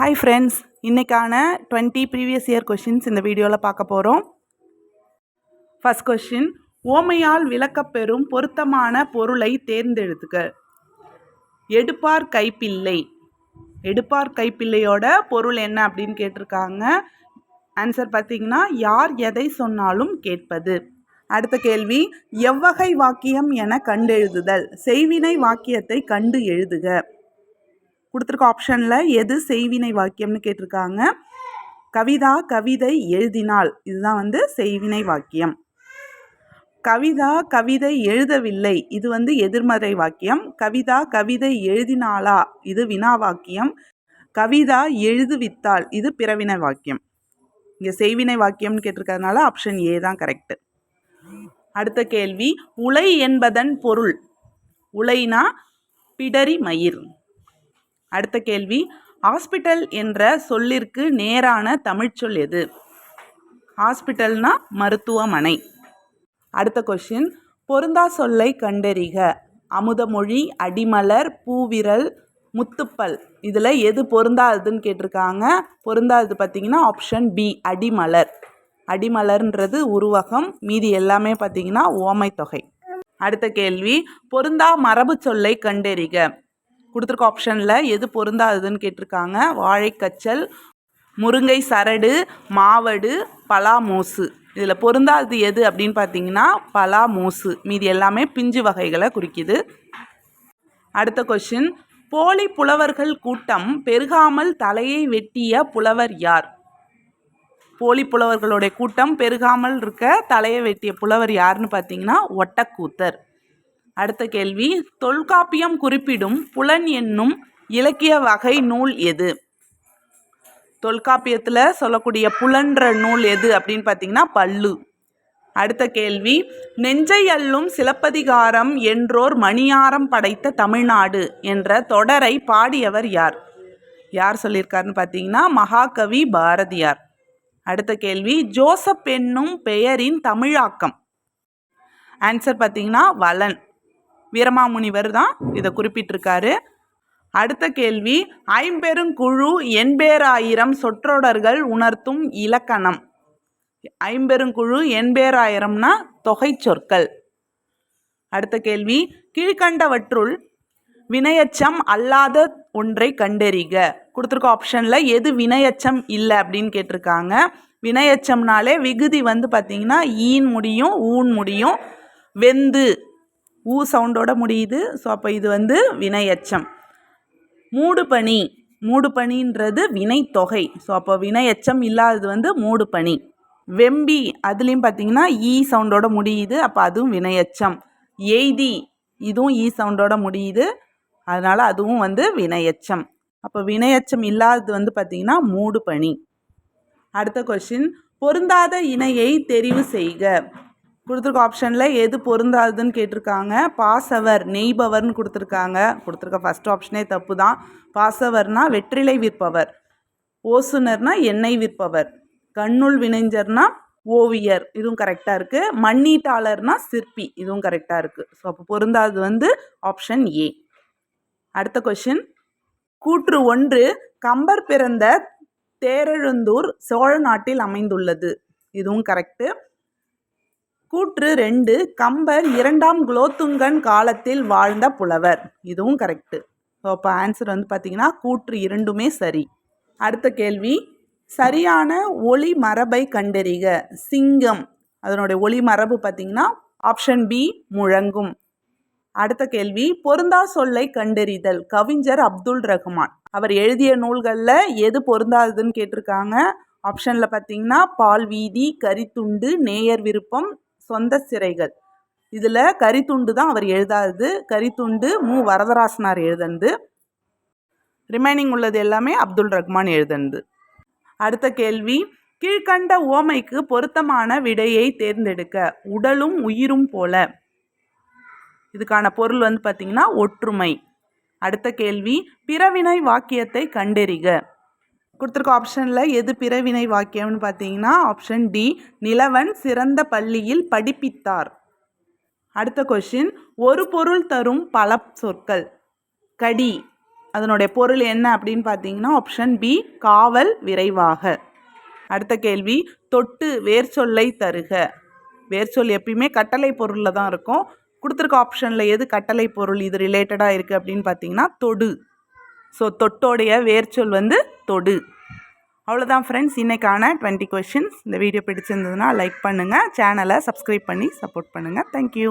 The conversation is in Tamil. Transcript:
ஹாய் ஃப்ரெண்ட்ஸ் இன்றைக்கான டுவெண்ட்டி ப்ரீவியஸ் இயர் கொஷின்ஸ் இந்த வீடியோவில் பார்க்க போகிறோம் ஃபஸ்ட் கொஷின் ஓமையால் விளக்கப்பெறும் பொருத்தமான பொருளை தேர்ந்தெடுத்துக்க. எடுப்பார் கைப்பிள்ளை. எடுப்பார் கைப்பிள்ளையோட பொருள் என்ன அப்படின்னு கேட்டிருக்காங்க. ஆன்சர் பார்த்தீங்கன்னா யார் எதை சொன்னாலும் கேட்பது. அடுத்த கேள்வி எவ்வகை வாக்கியம் என கண்டெழுதுதல். செய்வினை வாக்கியத்தை கண்டு எழுதுக. கொடுத்துருக்க ஆப்ஷனில் எது செய்வினை வாக்கியம்னு கேட்டிருக்காங்க. கவிதா கவிதை எழுதினால் இதுதான் வந்து செய்வினை வாக்கியம். கவிதா கவிதை எழுதவில்லை. இது வந்து எதிர்மறை வாக்கியம். கவிதா கவிதை எழுதினாளா? இது வினா வாக்கியம். கவிதா எழுதுவித்தாள் இது பிறவினை வாக்கியம். இங்கே செய்வினை வாக்கியம்னு கேட்டிருக்கறதுனால ஆப்ஷன் ஏ தான் கரெக்டு அடுத்த கேள்வி. உலை என்பதன் பொருள். உலைனா பிடரி மயிர். அடுத்த கேள்வி. ஹாஸ்பிட்டல் என்ற சொல்லிற்கு நேரான தமிழ்ச்சொல் எது? ஹாஸ்பிட்டல்னா மருத்துவமனை. அடுத்த கொஷின் பொருந்தா சொல்லை கண்டறிக. அமுதமொழி அடிமலர் பூவிரல் முத்துப்பல். இதில் எது பொருந்தாததுன்னு கேட்டிருக்காங்க. பொருந்தாதது பார்த்தீங்கன்னா ஆப்ஷன் பி அடிமலர். அடிமலர்ன்றது உருவகம். மீதி எல்லாமே பார்த்தீங்கன்னா ஓமை தொகை அடுத்த கேள்வி. பொருந்தா மரபு சொல்லை கண்டறிக. கொடுத்துருக்க ஆப்ஷனில் எது பொருந்தாததுன்னு கேட்டிருக்காங்க. வாழைக்கச்சல் முருங்கை சரடு மாவடு பலாமூசு. இதில் பொருந்தாதது எது அப்படின்னு பார்த்தீங்கன்னா பலாமூசு. மீதி எல்லாமே பிஞ்சு வகைகளை குறிக்குது. அடுத்த கொஷின் போலி புலவர்கள் கூட்டம் பெருகாமல் தலையை வெட்டிய புலவர் யார்? போலி புலவர்களுடைய கூட்டம் பெருகாமல் இருக்க தலையை வெட்டிய புலவர் யாருன்னு பார்த்தீங்கன்னா ஒட்டக்கூத்தர். அடுத்த கேள்வி தொல்காப்பியம் குறிப்பிடும் புலன் என்னும் இலக்கிய வகை நூல் எது? தொல்காப்பியத்தில் சொல்லக்கூடிய புலன்ற நூல் எது அப்படின்னு பார்த்தீங்கன்னா பல்லு. அடுத்த கேள்வி நெஞ்சை அள்ளும் சிலப்பதிகாரம் என்றோர் மணியாரம் படைத்த தமிழ்நாடு என்ற தொடரை பாடியவர் யார்? யார் சொல்லியிருக்காருன்னு பார்த்தீங்கன்னா மகாகவி பாரதியார். அடுத்த கேள்வி ஜோசப் என்னும் பெயரின் தமிழாக்கம். ஆன்சர் பார்த்தீங்கன்னா வலன். வீரமாமுனிவர் தான் இதை குறிப்பிட்டிருக்காரு. அடுத்த கேள்வி ஐம்பெருங்குழு எண்பேராயிரம் சொற்றொடர்கள் உணர்த்தும் இலக்கணம். ஐம்பெருங்குழு எண்பேராயிரம்னா தொகை சொற்கள். அடுத்த கேள்வி கீழ்கண்டவற்றுள் வினையச்சம் அல்லாத ஒன்றை கண்டறிக. கொடுத்துருக்க ஆப்ஷனில் எது வினையச்சம் இல்லை அப்படின்னு கேட்டிருக்காங்க. வினையச்சம்னாலே விகுதி வந்து பார்த்திங்கன்னா ஈன் முடியும் ஊன் முடியும் வெந்து. ஊ சவுண்டோட முடியுது. ஸோ அப்போ இது வந்து வினையச்சம் மூடுபனி மூடுபனின்றது வினைத்தொகை ஸோ அப்போ வினையச்சம் இல்லாதது வந்து மூடுபனி வெம்பி அதுலேயும் பார்த்தீங்கன்னா ஈ சவுண்டோட முடியுது. அப்போ அதுவும் வினையச்சம் எய்தி இதுவும் ஈ சவுண்டோட முடியுது. அதனால் அதுவும் வந்து வினையச்சம் அப்போ வினையச்சம் இல்லாதது வந்து பார்த்திங்கன்னா மூடுபனி அடுத்த கொஷின் பொருந்தாத இணையை தெரிவு செய்க. கொடுத்துருக்க ஆப்ஷனில் எது பொருந்தாதுன்னு கேட்டிருக்காங்க. பாசவர் நெய்பவர்னு கொடுத்துருக்காங்க. கொடுத்துருக்க ஃபஸ்ட் ஆப்ஷனே தப்பு தான் பாசவர்னா வெற்றிலை விற்பவர். ஓசுனர்னா எண்ணெய் விற்பவர். கண்ணுள் வினைஞர்னா ஓவியர். இதுவும் கரெக்டாக இருக்குது மண்ணீட்டாளர்னா சிற்பி. இதுவும் கரெக்டாக இருக்குது ஸோ அப்போ பொருந்தாது வந்து ஆப்ஷன் ஏ அடுத்த கொஷின் கூற்று ஒன்று கம்பர் பிறந்த தேரெழுந்தூர் சோழ நாட்டில் அமைந்துள்ளது. இதுவும் கரெக்டு கூற்று ரெண்டு கம்பர் இரண்டாம் குலோத்துங்கன் காலத்தில் வாழ்ந்த புலவர். இதுவும் கரெக்டு ஸோ அப்போ ஆன்சர் வந்து பார்த்தீங்கன்னா கூற்று இரண்டுமே சரி. அடுத்த கேள்வி சரியான ஒளி மரபை கண்டறிக. சிங்கம் அதனுடைய ஒளி மரபு பார்த்தீங்கன்னா ஆப்ஷன் பி முழங்கும். அடுத்த கேள்வி பொருந்தா சொல்லை கண்டறிதல். கவிஞர் அப்துல் ரஹ்மான். அவர் எழுதிய நூல்களில் எது பொருந்தாததுன்னு கேட்டிருக்காங்க. ஆப்ஷனில் பார்த்தீங்கன்னா பால் வீதி கரித்துண்டு நேயர் விருப்பம் சொந்த சிறைகள். இதில் கரித்துண்டு தான் அவர் எழுதாது. கரித்துண்டு மு. வரதராசனார் எழுதுனது ரிமைனிங் உள்ளது எல்லாமே அப்துல் ரஹ்மான் எழுதுனது அடுத்த கேள்வி. கீழ்கண்ட ஓமைக்கு பொருத்தமான விடையை தேர்ந்தெடுக்க உடலும் உயிரும் போல. இதுக்கான பொருள் வந்து பார்த்திங்கன்னா ஒற்றுமை. அடுத்த கேள்வி. பிறவினை வாக்கியத்தை கண்டறிக. கொடுத்துருக்க ஆப்ஷனில் எது பிறவினை வாக்கியம்னு பார்த்தீங்கன்னா ஆப்ஷன் டி நிலவன் சிறந்த பள்ளியில் படிப்பித்தார். அடுத்த கொஷின் ஒரு பொருள் தரும் பல சொற்கள். கடி அதனுடைய பொருள் என்ன அப்படின்னு பார்த்தீங்கன்னா ஆப்ஷன் பி காவல் விரைவாக. அடுத்த கேள்வி தொட்டு வேர் சொல்லை தருக. வேர் சொல் எப்பயுமே கட்டளை பொருளில் தான் இருக்கும். கொடுத்துருக்க ஆப்ஷனில் எது கட்டளை பொருள் இது ரிலேட்டடாக இருக்குது அப்படின்னு பார்த்தீங்கன்னா தொடு. ஸோ தொட்டோடைய வேர்ச்சொல் வந்து தொடு. அவ்வளோதான் ஃப்ரெண்ட்ஸ் இன்றைக்கான டுவெண்ட்டி கொஷின்ஸ் இந்த வீடியோ பிடிச்சிருந்ததுன்னா லைக் பண்ணுங்கள் சேனலை சப்ஸ்கிரைப் பண்ணி சப்போர்ட் பண்ணுங்கள் தேங்க்யூ